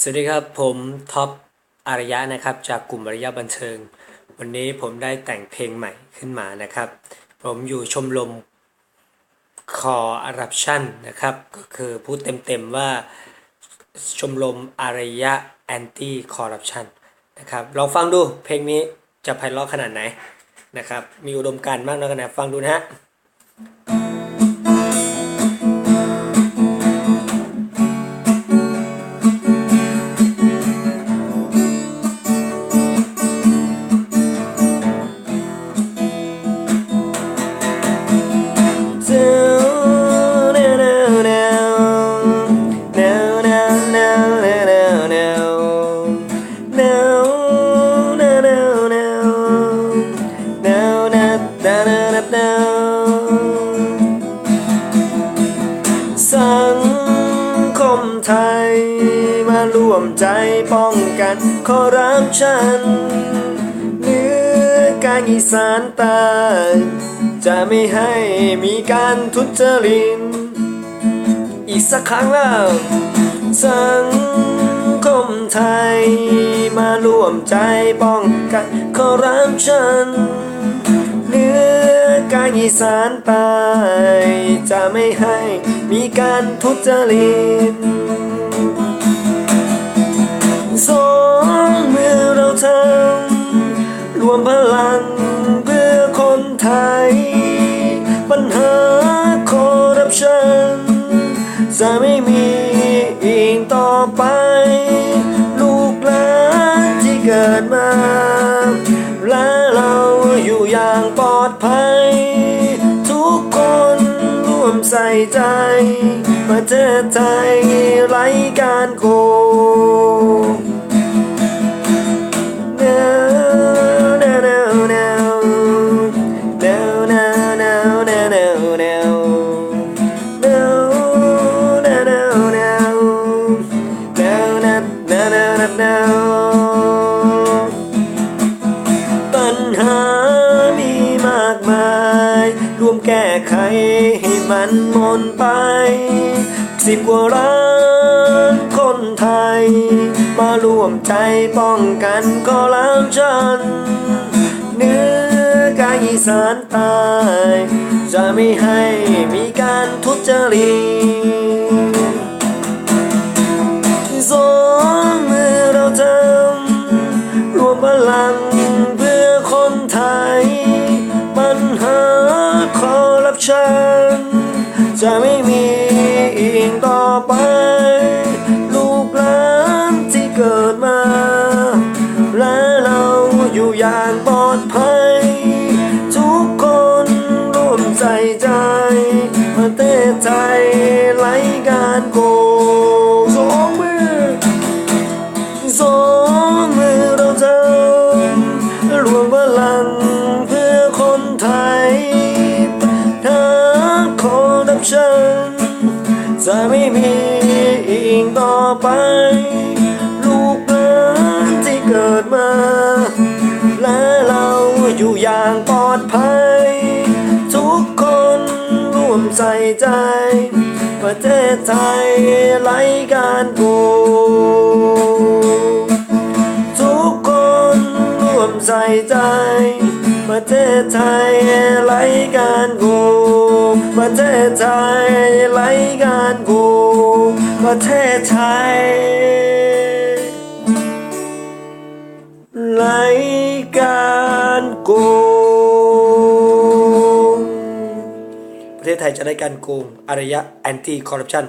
สวัสดีครับผมท็อปอารยะนะครับจากกลุ่มอารยะบันเทิง วันนี้ผมได้แต่งเพลงใหม่ขึ้นมานะครับ ผมอยู่ชมรมคออารัปชันนะครับ ก็คือพูดเต็มๆว่าชมรมอารยะแอนตี้คอร์รัปชันนะครับลองฟังดูเพลงนี้จะไพเราะขนาดไหนนะครับ มีอุดมการณ์มากน้อยขนาดฟังดูนะฮะ มาร่วมใจป้องกันคอร์รัปชันเหนือกางอีสานใต้จะไม่ให้มีการทุจริตอีกสักครั้งแล้วสังคมไทย มาร่วมใจป้องกันคอร์รัปชันเหนือกางอีสานใต้จะไม่ให้มีการทุจริต อเราทำรวมพลังเพื่อคนไทย ปัญหาคอร์รัปชันจะไม่มีอีกต่อไป ลูกหลานที่เกิดมา และเราอยู่อย่างปลอดภัย ทุกคนร่วมใส่ใจประเทศไทยไร้การโกง มแก้ไขให้มันหมดไป สิบกว่าร้านคนไทย มาร่วมใจป้องกันคอร์รัปชันเนื้อกายอีสานตาย จะไม่ให้มีการทุจริตับฉัน จะไม่มีอีกต่อไป ลูกหลานที่เกิดมา และเราอยู่อย่างปลอดภัย ทุกคนร่วมใจใจประเทศไทยไร้การโกง จะไม่มีอีกต่อไป ลูกหลานที่เกิดมา และเราอยู่อย่างปลอดภัย ทุกคนร่วมใส่ใจ ประเทศไทยไร้การโกงทุกคนร่วมใส่ใจ ประเทศไทยไร้การกงประเทศไทยไร้การกงประเทศไทยไร้การกงประเทศไทยจะได้การโกงอารยะแอนตี้คอร์รัปชัน